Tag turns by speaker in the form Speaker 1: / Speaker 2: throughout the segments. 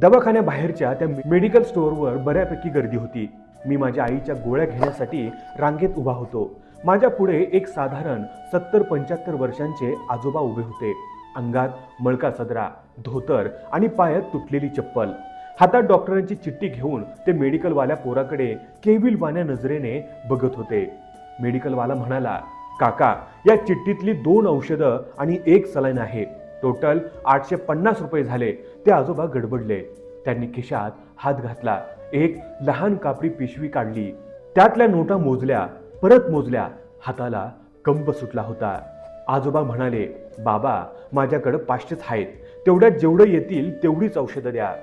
Speaker 1: दवाखान्याबाहेरच्या त्या मेडिकल स्टोअरवर बऱ्यापैकी गर्दी होती. मी माझ्या आईच्या गोळ्या घेण्यासाठी रांगेत उभा होतो. माझ्या पुढे एक साधारण सत्तर पंच्याहत्तर वर्षांचे आजोबा उभे होते. अंगात मळका सदरा धोतर आणि पायात तुटलेली चप्पल. हातात डॉक्टरांची चिठ्ठी घेऊन ते मेडिकलवाल्या पोराकडे केविलवाण्या नजरेने बघत होते. मेडिकलवाला म्हणाला काका या चिठ्ठीतली दोन औषधं आणि एक सलाईन आहे. टोटल आठशे पन्नास रुपये झाले. ते आजोबा गडबडले. त्यांनी खिशात हात घातला. एक लहान कापडी पिशवी काढली. त्यातल्या नोटा मोजल्या. परत मोजल्या. हाताला कंप सुटला होता. आजोबा म्हणाले बाबा माझ्याकडे पाचशेच आहेत. तेवढ्यात जेवढं येतील तेवढीच औषधं द्या.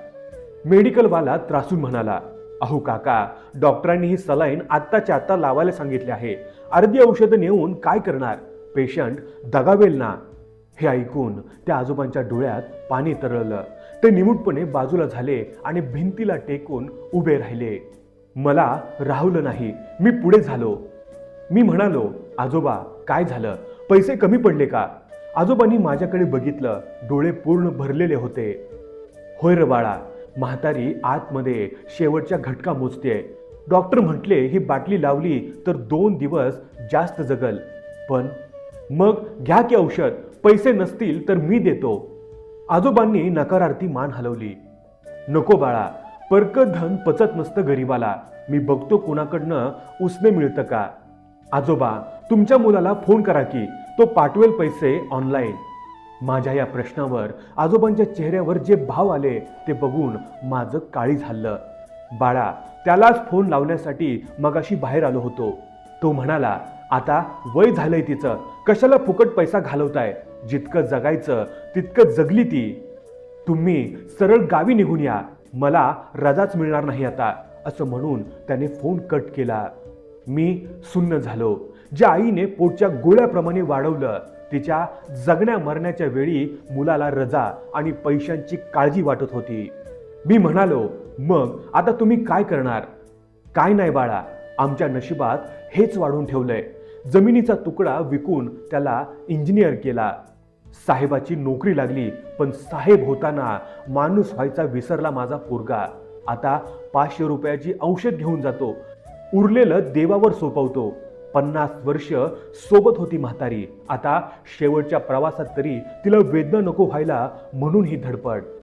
Speaker 1: मेडिकलवाला त्रासून म्हणाला अहो काका डॉक्टरांनी ही सलाईन आत्ताच्या आत्ता लावायला सांगितले आहे. अर्धी औषधं नेऊन काय करणार? पेशंट दगावेल ना. हे ऐकून त्या आजोबांच्या डोळ्यात पाणी तरळलं. ते निमूटपणे बाजूला झाले आणि भिंतीला टेकून उभे राहिले. मला राहुलं नाही मी पुढे झालो. मी म्हणालो आजोबा काय झालं? पैसे कमी पडले का? आजोबांनी माझ्याकडे बघितलं डोळे पूर्ण भरलेले होते. होय र बाळा म्हातारी आतमध्ये शेवटच्या घटका मोजते डॉक्टर म्हटले ही बाटली लावली तर दोन दिवस जास्त जगल. पण मग घ्या की औषध. पैसे नसतील तर मी देतो. आजोबांनी नकारार्थी मान हलवली. नको बाळा परक धन पचत नसतं गरीबाला. मी बघतो कोणाकडनं उसने मिळतं का. आजोबा तुमच्या मुलाला फोन करा की तो पाठवेल पैसे ऑनलाईन. माझ्या या प्रश्नावर आजोबांच्या चेहऱ्यावर जे भाव आले ते बघून माझं काळी झालं. बाळा त्यालाच फोन लावण्यासाठी मगाशी बाहेर आलो होतो. तो म्हणाला आता वय झालंय तिचं. कशाला फुकट पैसा घालवताय? जितकं जगायचं तितकं जगली ती. तुम्ही सरळ गावी निघून या. मला रजाच मिळणार नाही आता असं म्हणून त्याने फोन कट केला. मी सुन्न झालो. ज्या आईने पोटच्या गोळ्याप्रमाणे वाढवलं तिच्या जगण्या मरण्याच्या वेळी मुलाला रजा आणि पैशांची काळजी वाटत होती. मी म्हणालो मग आता तुम्ही काय करणार? काय नाही बाळा आमच्या नशिबात हेच वाढून ठेवलंय. जमिनीचा तुकडा विकून त्याला इंजिनियर केला. साहेबाची नोकरी लागली पण साहेब होताना माणूस व्हायचा विसरला माझा पोरगा. आता पाचशे रुपयाची औषध घेऊन जातो. उरलेलं देवावर सोपवतो. पन्नास वर्ष सोबत होती म्हातारी. आता शेवटच्या प्रवासात तरी तिला वेदना नको व्हायला म्हणून ही धडपड.